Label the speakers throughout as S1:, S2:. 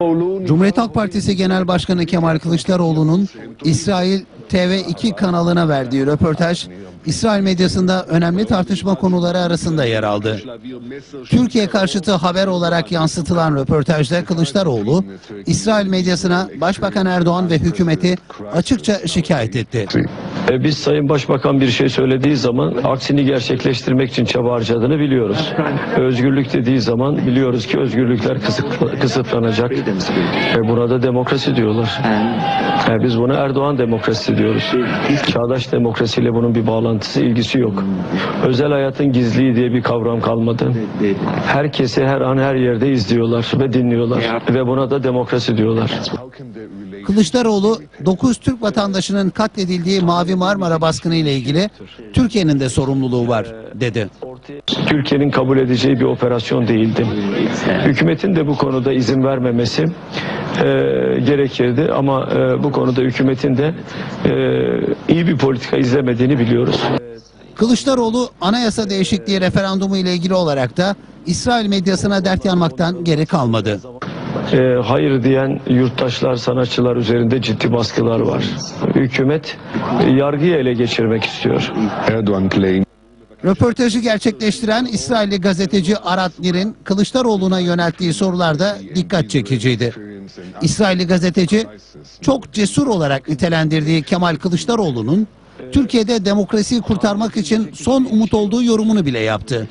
S1: Cumhuriyet Halk Partisi Genel Başkanı Kemal Kılıçdaroğlu'nun İsrail TV2 kanalına verdiği röportaj, İsrail medyasında önemli tartışma konuları arasında yer aldı. Türkiye karşıtı haber olarak yansıtılan röportajda Kılıçdaroğlu, İsrail medyasına Başbakan Erdoğan ve hükümeti açıkça şikayet etti.
S2: E, Biz Sayın Başbakan bir şey söylediği zaman aksini gerçekleştirmek için çaba harcadığını biliyoruz. Özgürlük dediği zaman biliyoruz ki özgürlükler kısıt- kısıtlanacak. Ve buna da demokrasi diyorlar. E, Biz buna Erdoğan demokrasi diyoruz. Çağdaş demokrasiyle bunun bir bağlantısı, ilgisi yok. Özel hayatın gizliliği diye bir kavram kalmadı. Herkesi her an her yerde izliyorlar ve dinliyorlar. Ve buna da demokrasi diyorlar.
S1: Kılıçdaroğlu 9 Türk vatandaşının katledildiği Mavi Marmara baskını ile ilgili Türkiye'nin de sorumluluğu var dedi.
S2: Türkiye'nin kabul edeceği bir operasyon değildi. Hükümetin de bu konuda izin vermemesi e, gerekirdi ama e, bu konuda hükümetin de e, iyi bir politika izlemediğini biliyoruz.
S1: Kılıçdaroğlu anayasa değişikliği referandumu ile ilgili olarak da İsrail medyasına dert yanmaktan geri kalmadı.
S2: E, hayır diyen yurttaşlar, sanatçılar üzerinde ciddi baskılar var. Hükümet e, yargıyı ele geçirmek istiyor.
S3: Erdogan claimed
S1: Röportajı gerçekleştiren İsrailli gazeteci Arat Nir'in Kılıçdaroğlu'na yönelttiği sorularda dikkat çekiciydi. İsrailli gazeteci çok cesur olarak nitelendirdiği Kemal Kılıçdaroğlu'nun Türkiye'de demokrasiyi kurtarmak için son umut olduğu yorumunu bile yaptı.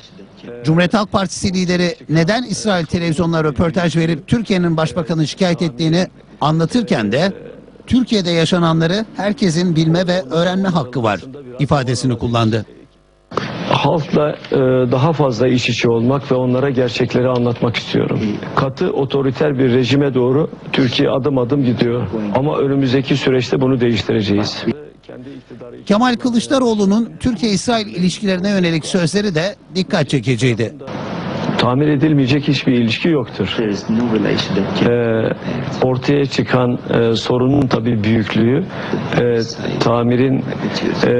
S1: Cumhuriyet Halk Partisi lideri neden İsrail televizyonuna röportaj verip Türkiye'nin başbakanı şikayet ettiğini anlatırken de Türkiye'de yaşananları herkesin bilme ve öğrenme hakkı var ifadesini kullandı.
S2: Halkla e, daha fazla iç içe olmak ve onlara gerçekleri anlatmak istiyorum. Katı otoriter bir rejime doğru Türkiye adım adım gidiyor. Ama önümüzdeki süreçte bunu değiştireceğiz.
S1: Kemal Kılıçdaroğlu'nun Türkiye-İsrail ilişkilerine yönelik sözleri de dikkat çekiciydi.
S2: Tamir edilmeyecek hiçbir ilişki yoktur. Ee, ortaya çıkan e, sorunun tabii büyüklüğü e, tamirin e,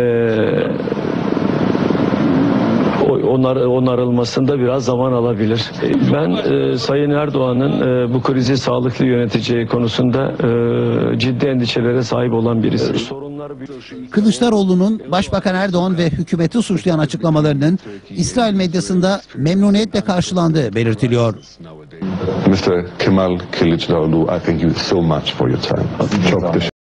S2: onar, onarılmasında biraz zaman alabilir. Ben e, Sayın Erdoğan'ın e, bu krizi sağlıklı yöneteceği konusunda e, ciddi endişelere sahip olan birisi.
S1: Kılıçdaroğlu'nun Başbakan Erdoğan ve hükümeti suçlayan açıklamalarının İsrail medyasında memnuniyetle karşılandığı belirtiliyor.
S3: Mr. Kemal Kılıçdaroğlu, I thank you so much for your time. Çok teşekkür